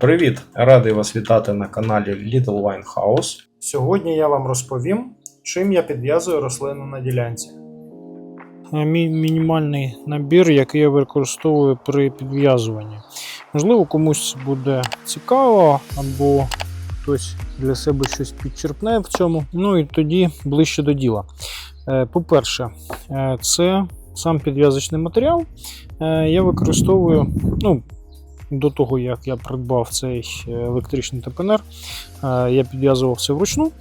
Привіт! Радий вас вітати на каналі Little Wine House. Сьогодні я вам розповім, чим я підв'язую рослину на ділянці. Е, Мій мінімальний набір, який я використовую при підв'язуванні. Можливо, комусь буде цікаво, або хтось для себе щось підчерпне в цьому. Ну і тоді ближче до діла. Е, По-перше, е, це сам підв'язочний матеріал. Я використовую, ну, до того, як я придбав цей е, електричний ТПНР, е, я підв'язував все вручну.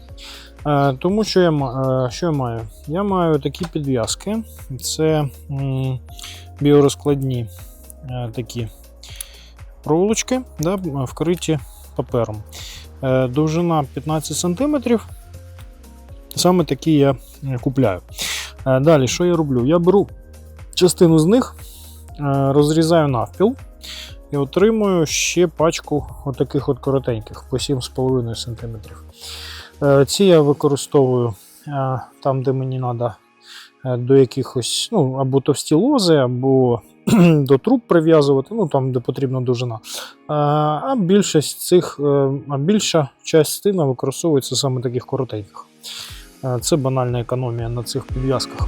Е, Тому що я, що я маю? Я маю такі підв'язки. Це біорозкладні такі проволочки, да, вкриті папером. Довжина 15 см. Саме такі я купляю. Далі, що я роблю? Я беру частину з них, розрізаю навпіл і отримую ще пачку отаких от коротеньких по 7,5 см. Е, Ці я використовую е, там, де мені треба до якихось, ну, або товсті лози, або до труб прив'язувати, ну там, де потрібна довжина. Е, А більшість цих, а більша частина використовується саме таких коротеньких. Це банальна економія на цих підв'язках.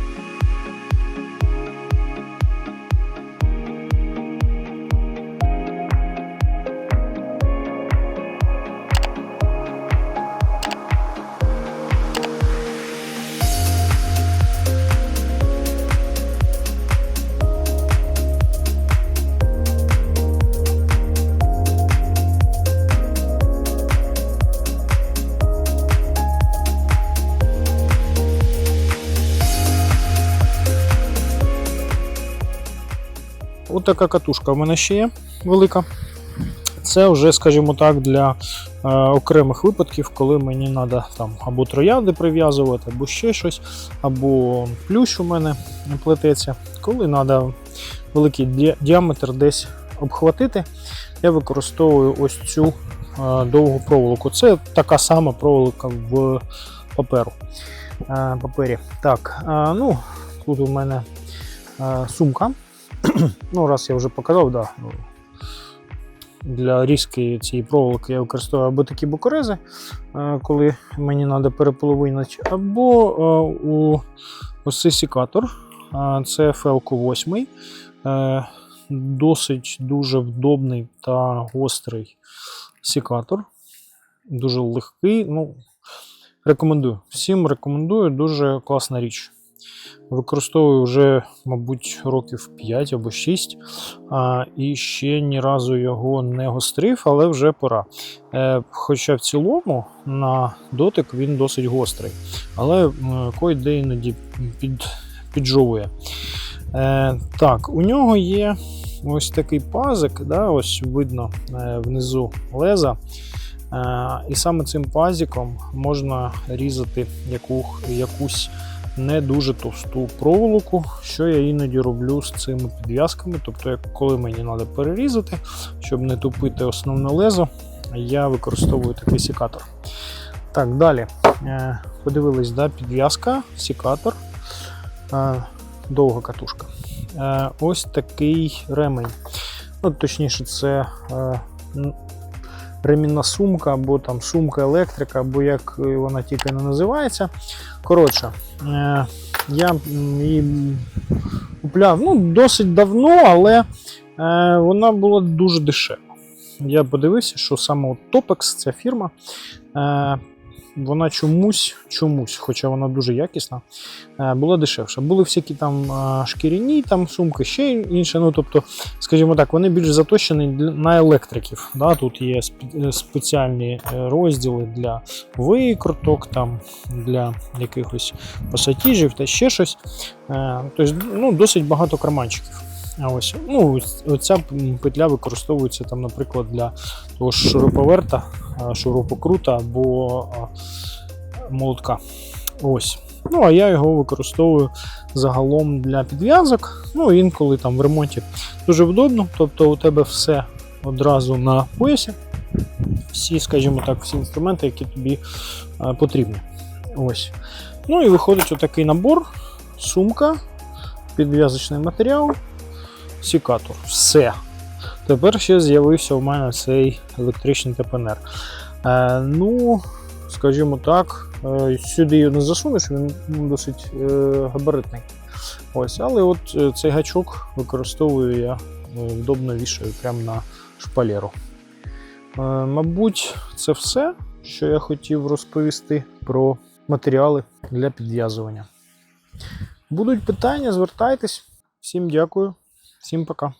От така катушка в мене ще є велика. Це вже, скажімо так, для е, окремих випадків, коли мені треба там або троянди прив'язувати, або ще щось, або плющ у мене плететься. Коли треба великий ді- діаметр десь обхватити, я використовую ось цю е, довгу проволоку. Це така сама проволока в паперу. Е, папері. Так, е, ну, тут у мене е, сумка. ну, раз я вже показав, да, для різки цієї проволоки я використовую або такі бокорези, е, коли мені треба переполовинити, або е, у ось цей секатор. Е, Це Felco 8. Е, Досить дуже вдобний та гострий секатор. Дуже легкий. Ну, рекомендую. Всім рекомендую, дуже класна річ. Використовую вже, мабуть, років 5 або 6, а, і ще ні разу його не гострив, але вже пора. Е, хоча в цілому на дотик він досить гострий, але кой-де іноді під, піджовує. Е, так, у нього є ось такий пазик, да, ось видно е, внизу леза. Е, і саме цим пазиком можна різати яку, якусь не дуже товсту проволоку, що я іноді роблю з цими підв'язками. Тобто, коли мені треба перерізати, щоб не тупити основне лезо, я використовую такий секатор. Так, далі. Е, Подивились, да, підв'язка, секатор, е, довга катушка. Е, Ось такий ремень. Ну, точніше, це ремінна сумка, або там сумка електрика, або як вона тільки не називається. Коротше, е, я її купляв ну, досить давно, але е, вона була дуже дешева. Я подивився, що саме Topex, ця фірма, е, вона чомусь, чомусь, хоча вона дуже якісна, е, була дешевша. Були всякі там е, шкіряні там сумки, ще інше. Ну, тобто, скажімо так, вони більш заточені на електриків. Да? Тут є спеціальні е, розділи для викруток, там, для якихось пасатіжів та ще щось. Тобто, ну, досить багато карманчиків. А ось, ну, оця петля використовується, там, наприклад, для того ж шуруповерта, шурупокрута або молотка. Ось. Ну, а я його використовую загалом для підв'язок. Ну, інколи там в ремонті дуже вдобно. Тобто у тебе все одразу на поясі. Всі, скажімо так, всі інструменти, які тобі потрібні. Ось. Ну і виходить отакий набор, сумка, підв'язочний матеріал, секатор. Все. Тепер ще з'явився у мене цей електричний ТПНР. Е, ну, скажімо так, е, сюди його не засунеш, він досить е, габаритний. Ось, але от е, цей гачок використовую я е, вдобно вішаю прямо на шпалеру. Е, мабуть, це все, що я хотів розповісти про матеріали для підв'язування. Будуть питання, звертайтесь. Всім дякую, всім пока.